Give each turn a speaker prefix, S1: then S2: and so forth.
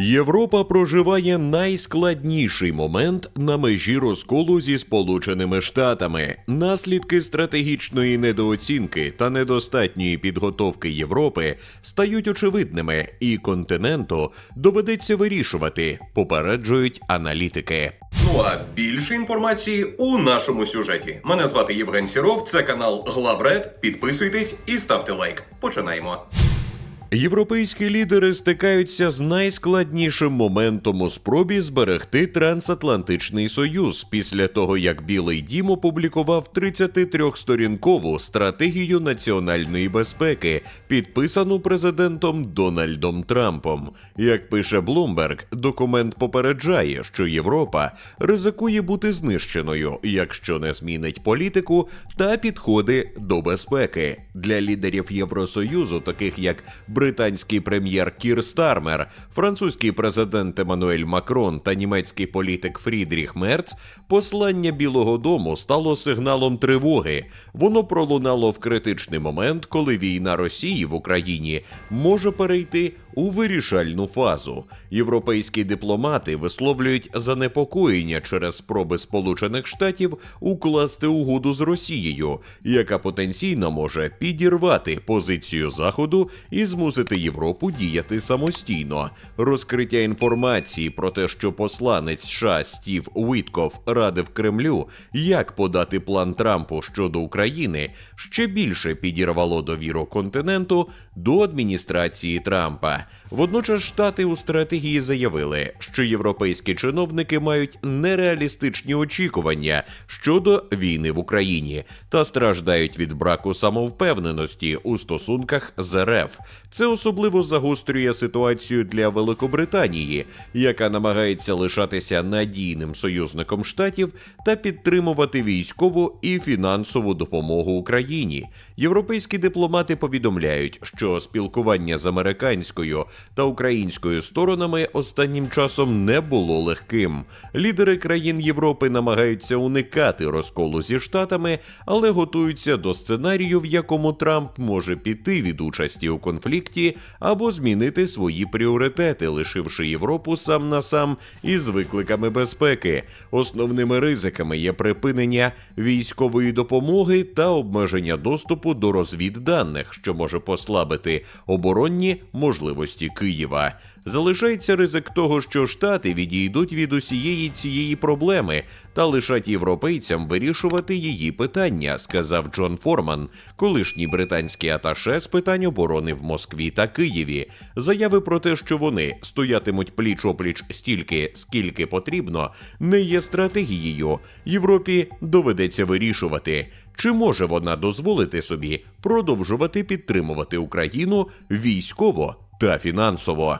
S1: Європа проживає найскладніший момент на межі розколу зі Сполученими Штатами. Наслідки стратегічної недооцінки та недостатньої підготовки Європи стають очевидними, і континенту доведеться вирішувати, попереджують аналітики.
S2: Ну а більше інформації у нашому сюжеті. Мене звати Євген Сіров, це канал Главред. Підписуйтесь і ставте лайк. Починаємо.
S1: Європейські лідери стикаються з найскладнішим моментом у спробі зберегти трансатлантичний союз після того, як Білий Дім опублікував 33-сторінкову стратегію національної безпеки, підписану президентом Дональдом Трампом. Як пише Блумберг, документ попереджає, що Європа ризикує бути знищеною, якщо не змінить політику та підходи до безпеки для лідерів Євросоюзу, таких як британський прем'єр Кір Стармер, французький президент Еммануель Макрон та німецький політик Фрідріх Мерц, послання Білого Дому стало сигналом тривоги. Воно пролунало в критичний момент, коли війна Росії в Україні може перейти у вирішальну фазу. Європейські дипломати висловлюють занепокоєння через спроби Сполучених Штатів укласти угоду з Росією, яка потенційно може підірвати позицію Заходу і змусити Європу діяти самостійно. Розкриття інформації про те, що посланець США Стів Уітков радив Кремлю, як подати план Трампу щодо України, ще більше підірвало довіру континенту до адміністрації Трампа. Водночас штати у стратегії заявили, що європейські чиновники мають нереалістичні очікування щодо війни в Україні та страждають від браку самовпевненості у стосунках з РФ. Це особливо загострює ситуацію для Великобританії, яка намагається лишатися надійним союзником штатів та підтримувати військову і фінансову допомогу Україні. Європейські дипломати повідомляють, що спілкування з американською та українською сторонами останнім часом не було легким. Лідери країн Європи намагаються уникати розколу зі штатами, але готуються до сценарію, в якому Трамп може піти від участі у конфлікті або змінити свої пріоритети, лишивши Європу сам на сам із викликами безпеки. Основними ризиками є припинення військової допомоги та обмеження доступу до розвідданих, що може послабити оборонні можливості Києва. Залишається ризик того, що штати відійдуть від усієї цієї проблеми та лишать європейцям вирішувати її питання, сказав Джон Форман, колишній британський аташе з питань оборони в Москві та Києві. Заяви про те, що вони стоятимуть пліч опліч стільки, скільки потрібно, не є стратегією. Європі доведеться вирішувати, чи може вона дозволити собі продовжувати підтримувати Україну військово та фінансово.